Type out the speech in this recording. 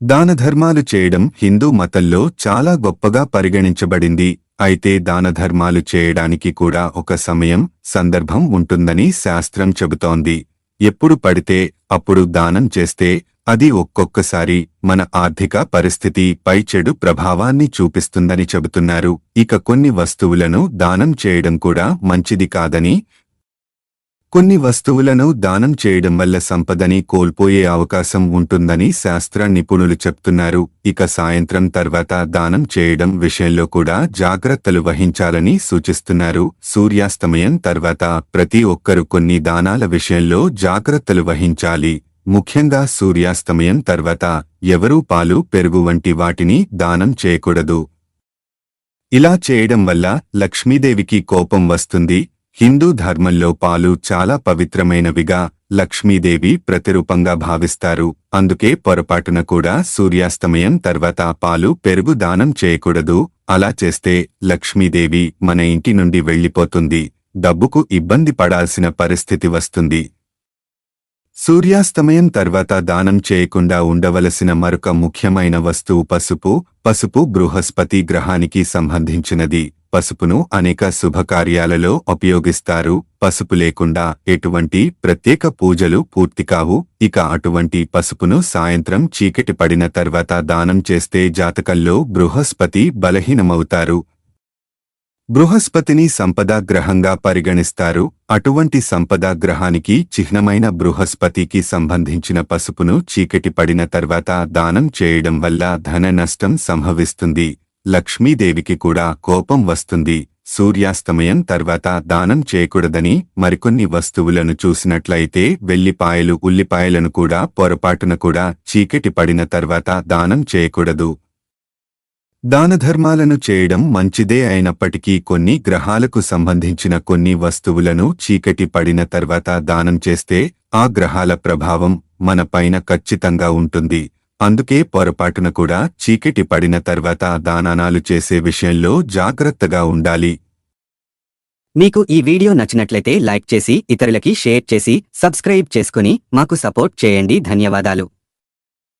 దానధర్మాలు చేయడం హిందూ మతంలో చాలా గొప్పగా పరిగణించబడింది. అయితే దానధర్మాలు చేయడానికి కూడా ఒక సమయం సందర్భం ఉంటుందని శాస్త్రం చెబుతోంది. ఎప్పుడు పడితే అప్పుడు దానం చేస్తే అది ఒక్కొక్కసారి మన ఆర్థిక పరిస్థితి పై చెడు ప్రభావాన్ని చూపిస్తుందని చెబుతున్నారు. ఇక కొన్ని వస్తువులను దానం చేయడం కూడా మంచిది కాదని కొన్ని వస్తువులను దానం చేయడం వల్ల సంపదని కోల్పోయే అవకాశం ఉంటుందని శాస్త్ర నిపుణులు చెప్తున్నారు. ఇక సాయంత్రం తర్వాత దానం చేయడం విషయంలో కూడా జాగ్రత్తలు వహించాలని సూచిస్తున్నారు. సూర్యాస్తమయం తర్వాత ప్రతి ఒక్కరు కొన్ని దానాల విషయంలో జాగ్రత్తలు వహించాలి. ముఖ్యంగా సూర్యాస్తమయం తర్వాత ఎవరూ పాలు పెరుగు వంటి వాటిని దానం చేయకూడదు. ఇలా చేయడం వల్ల లక్ష్మీదేవికి కోపం వస్తుంది. హిందూ ధర్మంలో పాలు చాలా పవిత్రమైనవిగా లక్ష్మీదేవి ప్రతిరూపంగా భావిస్తారు. అందుకే పొరపాటున కూడా సూర్యాస్తమయం తర్వాత పాలు పెరుగు దానం చేయకూడదు. అలా చేస్తే లక్ష్మీదేవి మన ఇంటి నుండి వెళ్ళిపోతుంది. డబ్బుకు ఇబ్బంది పడాల్సిన పరిస్థితి వస్తుంది. సూర్యాస్తమయం తర్వాత దానం చేయకుండా ఉండవలసిన మరొక ముఖ్యమైన వస్తువు పసుపు. పసుపు బృహస్పతి గ్రహానికి సంబంధించినది. పసుపును అనేక శుభకార్యాలలో ఉపయోగిస్తారు. పసుపు లేకుండా ఎటువంటి ప్రత్యేక పూజలు పూర్తి కావు. ఇక అటువంటి పసుపును సాయంత్రం చీకటి పడిన తర్వాత దానం చేస్తే జాతకంలో బృహస్పతి బలహీనమవుతారు. బృహస్పతిని సంపద గ్రహంగా పరిగణిస్తారు. అటువంటి సంపద గ్రహానికి చిహ్నమైన బృహస్పతికి సంబంధించిన పసుపును చీకటి పడిన తర్వాత దానం చేయడం వల్ల ధన నష్టం సంభవిస్తుంది. లక్ష్మీదేవికి కూడా కోపం వస్తుంది. సూర్యాస్తమయం తర్వాత దానం చేయకూడదని మరికొన్ని వస్తువులను చూసినట్లయితే వెల్లిపాయలు ఉల్లిపాయలను కూడా పొరపాటున కూడా చీకటి పడిన తర్వాత దానం చేయకూడదు. దానధర్మాలను చేయడం మంచిదే అయినప్పటికీ కొన్ని గ్రహాలకు సంబంధించిన కొన్ని వస్తువులను చీకటి పడిన తర్వాత దానం చేస్తే ఆ గ్రహాల ప్రభావం మన పైన ఖచ్చితంగా ఉంటుంది. అందుకే పొరపాటున కూడా చీకటి పడిన తర్వాత దానానాలు చేసే విషయంలో జాగ్రత్తగా ఉండాలి. మీకు ఈ వీడియో నచ్చినట్లయితే లైక్ చేసి ఇతరులకి షేర్ చేసి సబ్స్క్రైబ్ చేసుకుని మాకు సపోర్ట్ చేయండి. ధన్యవాదాలు.